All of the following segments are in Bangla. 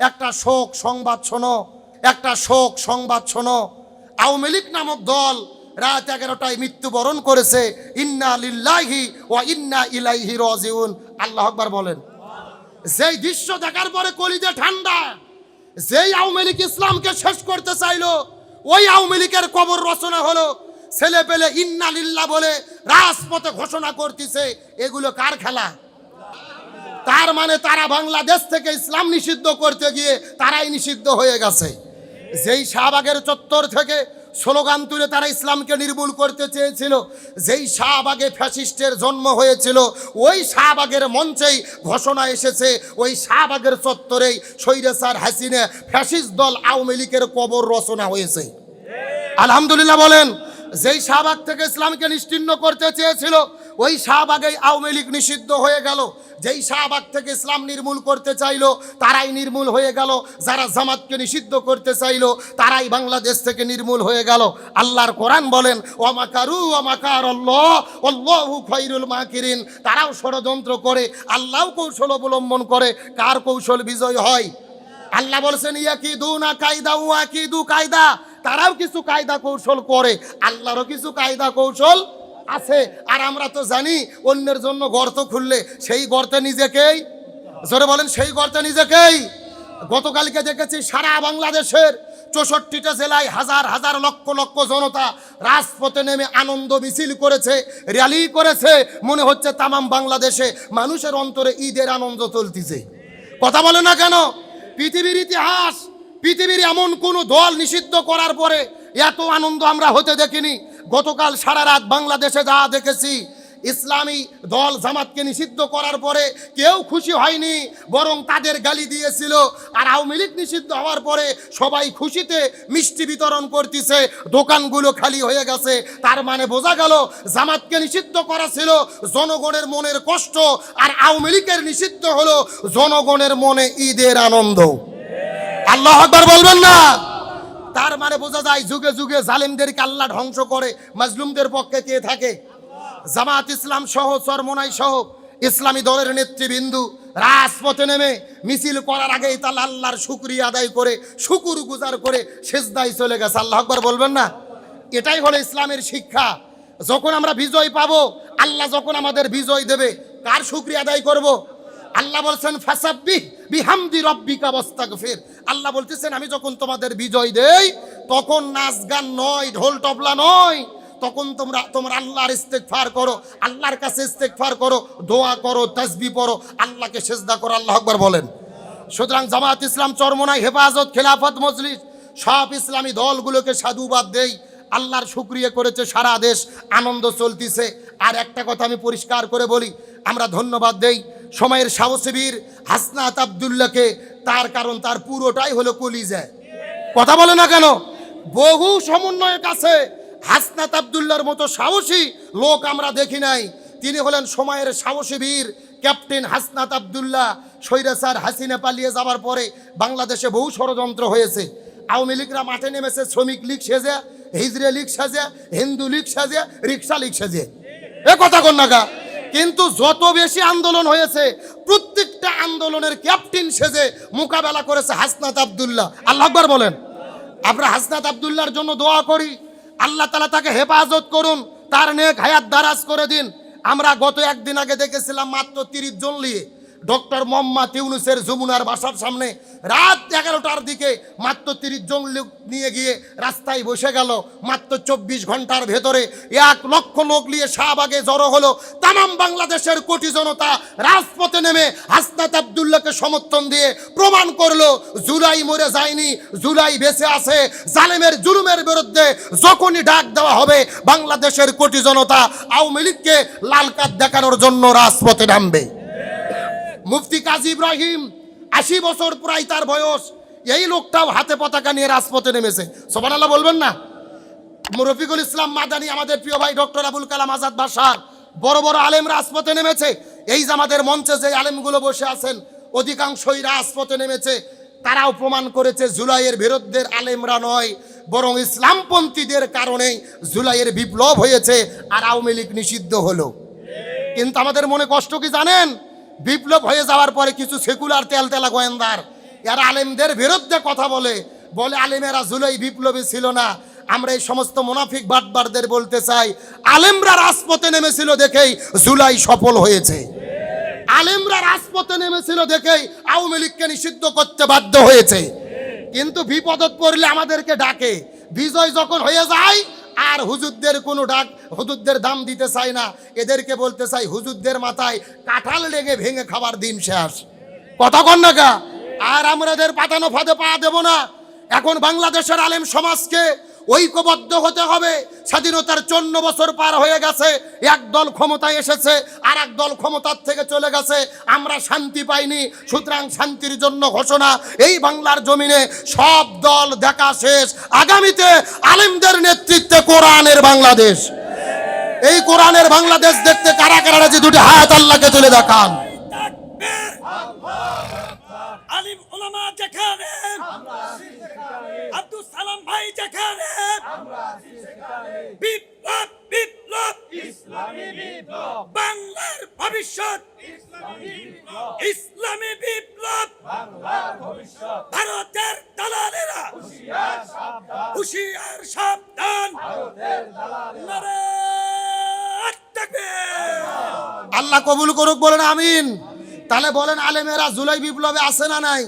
একটা শোক সংবাদ শোনো, একটা শোক সংবাদ শোনো। আওয়ামী লীগ নামক দল রাত এগারোটায় মৃত্যুবরণ করেছে। ইন্না লিল্লাহি ও ইন্না ইলাইহি রাজিউন। আল্লাহ আকবার বলেন। যেই দৃশ্য দেখার পরে কলিজে ঠান্ডা, যেই আওয়ামী লীগ ইসলামকে শেষ করতে চাইলো, ওই আওয়ামী লীগের কবর রচনা হলো ছেলে পেলে ইন্না লিল্লাহ বলে রাজপথে ঘোষণা করতেছে, এগুলো কার খেলা? তার মানে তারা বাংলাদেশ থেকে ইসলাম নিষিদ্ধ করতে গিয়ে তারাই নিষিদ্ধ হয়ে গেছে। যেই শাহবাগের চত্বর থেকে স্লোগান তুলে তারা ইসলামকে নির্মূল করতে চেয়েছিল, যেই শাহবাগে ফ্যাসিস্টের জন্ম হয়েছিল, ওই শাহবাগের মঞ্চেই ঘোষণা এসেছে, ওই শাহবাগের চত্বরেই সৈরেসার হাসিনে ফ্যাসিস্ট দল আওয়ামী লীগের কবর রচনা হয়েছে। আলহামদুলিল্লাহ বলেন, যেই শাহবাগ থেকে ইসলামকে নিশ্চিহ্ন করতে চেয়েছিল ওই শাহবাগেই আওয়ামী লীগ নিষিদ্ধ হয়ে গেল। যেই শাহবাগ থেকে ইসলাম নির্মূল করতে চাইল, তারাই নির্মূল হয়ে গেল। যারা জামাতকে নিষিদ্ধ করতে চাইল, তারাই বাংলাদেশ থেকে নির্মূল হয়ে গেল। আল্লাহর কোরআন বলেন ওমাকারু ওমাকার অল্লাহ খৈরুল মাকিরিন। তারাও ষড়যন্ত্র করে, আল্লাহও কৌশল অবলম্বন করে। কার কৌশল বিজয় হয়? আল্লাহ বলছেন ইয়া কি দু না কায়দা উয়া কি দু কায়দা। তারাও কিছু কায়দা কৌশল করে, আল্লাহরও কিছু কায়দা কৌশল আছে। আর আমরা তো জানি অন্যের জন্য গর্ত খুললে সেই গর্তে নিজেকেই, জোরে বলেন, সেই গর্তে নিজেকেই। গতকালকে দেখেছি সারা বাংলাদেশের চৌষট্টিটা জেলায় হাজার হাজার লক্ষ লক্ষ জনতা রাজপথে নেমে আনন্দ মিছিল করেছে, র্যালি করেছে। মনে হচ্ছে তামাম বাংলাদেশে মানুষের অন্তরে ঈদের আনন্দ চলতেছে। কথা বলে না কেন? পৃথিবীর ইতিহাস, পৃথিবীর এমন কোনো দল নিষিদ্ধ করার পরে এত আনন্দ আমরা হতে দেখিনি। গতকাল সারা রাত বাংলাদেশে যা দেখেছি, ইসলামী দল জামাতকে নিষিদ্ধ করার পরে কেউ খুশি হয়নি, বরং তাদের গালি দিয়েছিল। আর আওয়ামী লীগ নিষিদ্ধ হওয়ার পরে সবাই খুশিতে মিষ্টি বিতরণ করতেছে, দোকানগুলো খালি হয়ে গেছে। তার মানে বোঝা গেল, জামাতকে নিষিদ্ধ করা ছিল জনগণের মনের কষ্ট, আর আওয়ামী লীগের নিষিদ্ধ হলো জনগণের মনে ঈদের আনন্দ। আল্লাহ আকবার বলবেন না। তার মানে বোঝা যায় যুগে যুগে জালিমদেরকে আল্লাহ ধ্বংস করে, মাজলুমদের পক্ষে কে থাকে? জামাত ইসলাম সহ, চরমনাই সহ, ইসলামী দলের নেতৃবৃন্দু রাজপথে নেমে মিছিল করার আগেই তাহলে আল্লাহর শুক্রিয়া আদায় করে, শুকুর গুজার করে শেষদায় চলে গেছে। আল্লাহ আকবার বলবেন না? এটাই হলো ইসলামের শিক্ষা। যখন আমরা বিজয় পাবো, আল্লাহ যখন আমাদের বিজয় দেবে, কার শুক্রিয়া আদায় করব। আল্লাহ বলছেন ফাসাব্বি বিহামদি রব্বিকা বস্তাগফির আল্লাহ বলতেছেন, আমি যখন তোমাদের বিজয় দেই, তখন নাচ গান নয়, ঢোল তবলা নয়। তখন তোমরা তোমরা আল্লাহর ইস্তেগফার করো, আল্লাহর কাছে ইস্তেগফার করো, দোয়া করো তাসবি পড়ো, আল্লাহকে সেজদা করো, আল্লাহ আকবার বলেন। সুতরাং জামাত ইসলাম চরমনাই হেফাজত, খেলাফত মজলিস, সব ইসলামী দলগুলোকে সাধুবাদ দেই। আল্লাহর শুক্রিয়া করেছে সারা দেশ, আনন্দ চলতিছে। আর একটা কথা আমি পরিষ্কার করে বলি, আমরা ধন্যবাদ দেই সময়ের সাহসীবীর হাসনাত আবদুল্লাহকে তার কারণ, তার পুরোটাই হলো কলিজায় কথা বলে না কেন? বহু সমন্বয়ের কাছে হাসনাত আবদুল্লার মতো সাহসী লোক আমরা দেখি নাই। তিনি হলেন সময়ের সাহসী বীর ক্যাপ্টেন হাসনাত আবদুল্লাহ। সৈরাসার হাসিনা পালিয়ে যাওয়ার পরে বাংলাদেশে বহু ষড়যন্ত্র হয়েছে। আওয়ামী লীগরা মাঠে নেমেছে, শ্রমিক লীগ সেজে হিজড়ে লীগ সাজে, হিন্দু লীগ সাজে, রিক্সা লীগ সাজে। এ কথা কন নাগা কিন্তু যত বেশি আন্দোলন হয়েছে, প্রত্যেকটা আন্দোলনের ক্যাপ্টেন সেজে মোকাবেলা করেছে হাসনাত আবদুল্লাহ। আল্লাহ আকবার বলেন। আমরা হাসনাত আবদুল্লাহর জন্য দোয়া করি। আল্লাহ তালা তাকে হেফাজত করুন, তার নেক হায়াত দারাজ করে দিন। আমরা গত একদিন আগে দেখেছিলাম মাত্র তিরিশ জন নিয়ে ডক্টর মোহাম্মদ ইউনুসের যমুনার বাসার সামনে রাত এগারোটার দিকে মাত্র তিরিশ জন লোক নিয়ে গিয়ে রাস্তায় বসে গেল। মাত্র চব্বিশ ঘণ্টার ভেতরে এক লক্ষ লোক নিয়ে শাহবাগে জড়ো হলো। তামাম বাংলাদেশের কোটি জনতা রাজপথে নেমে হাসনাত আবদুল্লাহকে সমর্থন দিয়ে প্রমাণ করল, জুলাই মরে যায়নি, জুলাই বেঁচে আছে, জালেমের জুলুমের বিরুদ্ধে যখনই ডাক দেওয়া হবে, বাংলাদেশের কোটি জনতা আওয়ামী লীগকে লাল কার্ড দেখানোর জন্য রাজপথে নামবে। মুফতি কাজী ইব্রাহিম আশি বছর প্রায় তার বয়স। এই লোকটাও হাতে পতাকা নিয়ে রাজপথে নেমেছে। সোমান আল্লাহ বলবেন না? রফিকুল ইসলাম মাদানি, আমাদের প্রিয় ভাই ডক্টর আবুল কালাম আজাদ বাসার বড় বড় আলেম রাজপথে নেমেছে। এই যে আমাদের মঞ্চে যে আলেমগুলো বসে আছেন, অধিকাংশই রাজপথে নেমেছে। তারাও প্রমাণ করেছে জুলাইয়ের বিরুদ্ধের আলেমরা নয়, বরং ইসলামপন্থীদের কারণেই জুলাইয়ের বিপ্লব হয়েছে আর আওয়ামী লীগ নিষিদ্ধ হলো। কিন্তু আমাদের মনে কষ্ট কি জানেন? বিপ্লব হয়ে যাওয়ার পরে কিছু সেকুলার তেল তেলা গোয়েন্দার। এরা আলেমদের বিরুদ্ধে কথা বলে। বলে, আলেমেরা জুলাই বিপ্লবী ছিল না। আমরা এই সমস্ত মুনাফিক বাটবারদের বলতে চাই, আলেমরা রাজপথে নেমেছিল দেখেই জুলাই সফল হয়েছে। আলেমরা রাজপথে নেমেছিল দেখেই আওয়ামী লীগকে নিষিদ্ধ করতে বাধ্য হয়েছে। কিন্তু বিপদত পড়লে আমাদেরকে ডাকে। বিজয় যখন হয়ে যায় আর হুজুরদের কোনো ডাক হুজুরদের দাম দিতে চাই না। এদেরকে বলতে চাই, হুজুরদের মাথায় কাঁঠাল লেগে ভেঙে খাবার দিন শেষ। কথা কন না আর আমরা এদের পাতানো ফাঁদে পা দেব না। এখন বাংলাদেশের আলেম সমাজকে ঐক্যবদ্ধ হতে হবে। স্বাধীনতার চন্ন বছর পার হয়ে গেছে। এক দল ক্ষমতায় এসেছে আর এক দল ক্ষমতার থেকে চলে গেছে। আমরা শান্তি পাইনি। সুতরাং শান্তির জন্য ঘোষণা, এই বাংলার জমিনে সব দল দেখা শেষ। আগামীতে আলেমদের নেতৃত্বে কোরআনের বাংলাদেশ। এই কোরআনের বাংলাদেশ দেখতে কারা কারা যে দুটি হায়াত আল্লাহকে তুলে দেখান। আলিম ওলামা সালাম ভাই যেখানে। বিপ্লব বিপ্লব। বাংলার ভবিষ্যৎ। ইসলামী বিপ্লব। ভারতের দালালেরা। হুশিয়ার সাবধান। আল্লাহ কবুল করুক বলেন আমিন। তাহলে বলেন আলেমেরা জুলাই বিপ্লবে আছে না নাই?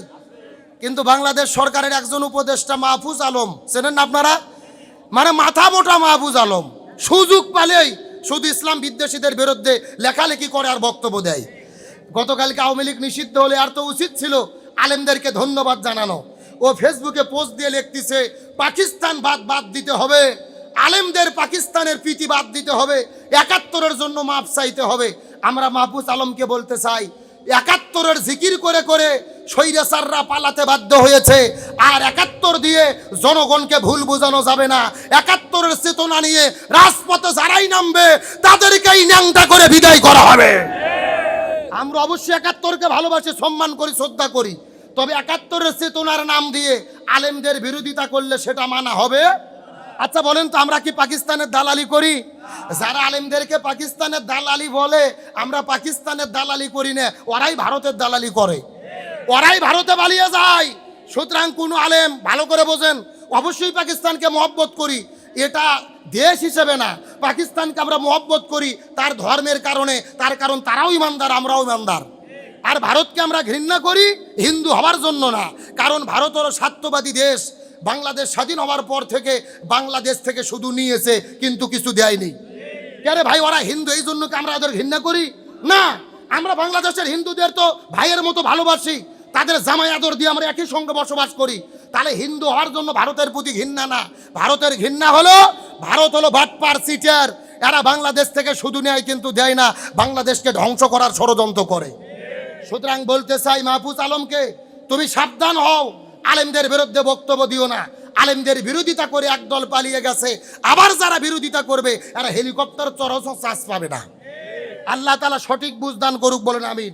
কিন্তু বাংলাদেশ সরকারের একজন উপদেষ্টা মাহফুজ আলম, চেনেন না আপনারা? মানে মাথা মোটা মাহফুজ আলম। সুযোগ পালেই শুধু ইসলাম বিদ্বেষীদের বিরুদ্ধে লেখালেখি করে আর বক্তব্য দেয়। গতকালকে আওয়ামী লীগ নিষিদ্ধ হলে আর তো উচিত ছিল আলেমদেরকে ধন্যবাদ জানানো। ও ফেসবুকে পোস্ট দিয়ে লিখতেছে, পাকিস্তান বাদ বাদ দিতে হবে। আলেমদের পাকিস্তানের প্রীতি বাদ দিতে হবে। একাত্তরের জন্য মাপ চাইতে হবে। আমরা মাহফুজ আলমকে বলতে চাই, একাত্তরের জিকির করে করে স্বৈরাচাররা পালাতে বাধ্য হয়েছে। আর একাত্তর দিয়ে জনগণকে ভুল বোঝানো যাবে না। একাত্তরের চেতনা নিয়ে রাজপথে যারাই নামবে, তাদেরকেই ন্যাংটা করে বিদায় করা হবে। আমরা অবশ্যই একাত্তরকে ভালোবাসি, সম্মান করি, শ্রদ্ধা করি। তবে একাত্তরের চেতনার নাম দিয়ে আলেমদের বিরোধিতা করলে সেটা মানা হবে। আচ্ছা বলেন তো আমরা কি পাকিস্তানের দালালি করি? যারা আলেমদেরকে পাকিস্তানের দালালি বলে, আমরা পাকিস্তানের দালালি করি না, ওরাই ভারতের দালালি করে। ওরাই ভারতে পালিয়ে যায়। সুতরাং কোনো আলেম ভালো করে বোঝেন, অবশ্যই পাকিস্তানকে মহব্বত করি। এটা দেশ হিসেবে না, পাকিস্তানকে আমরা মহব্বত করি তার ধর্মের কারণে, তার কারণ তারাও ইমানদার, আমরাও ইমানদার। আর ভারতকে আমরা ঘৃণা করি হিন্দু হওয়ার জন্য না, কারণ ভারত হলো স্বার্থবাদী দেশ। বাংলাদেশ স্বাধীন হওয়ার পর থেকে বাংলাদেশ থেকে শুধু নিয়েছে, কিন্তু কিছু দেয়নি। কেন ভাই, ওরা হিন্দু, এই জন্য কি আমরা ওদের ঘৃণা করি? না, আমরা বাংলাদেশের হিন্দুদের তো ভাইয়ের মতো ভালোবাসি। তাদের জামাই আদর দিয়ে আমরা একই সঙ্গে বসবাস করি। তাহলে হিন্দু হওয়ার জন্য ভারতের প্রতি ঘৃণা না। ভারতের ঘৃণা হলো, ভারত হলো বাটপার সিটার। এরা বাংলাদেশ থেকে শুধু নেয় কিন্তু দেয় না, বাংলাদেশকে ধ্বংস করার ষড়যন্ত্র করে। সুতরাং বলতে চাই মাহফুজ আলমকে, তুমি সাবধান হও, আলেমদের বিরুদ্ধে বক্তব্য দিও না। আলেমদের বিরোধিতা করে একদল পালিয়ে গেছে, আবার যারা বিরোধিতা করবে, এরা হেলিকপ্টার চরস চাষ পাবে না। আল্লাহ তালা সঠিক বুঝদান করুক বলেন, আমিন।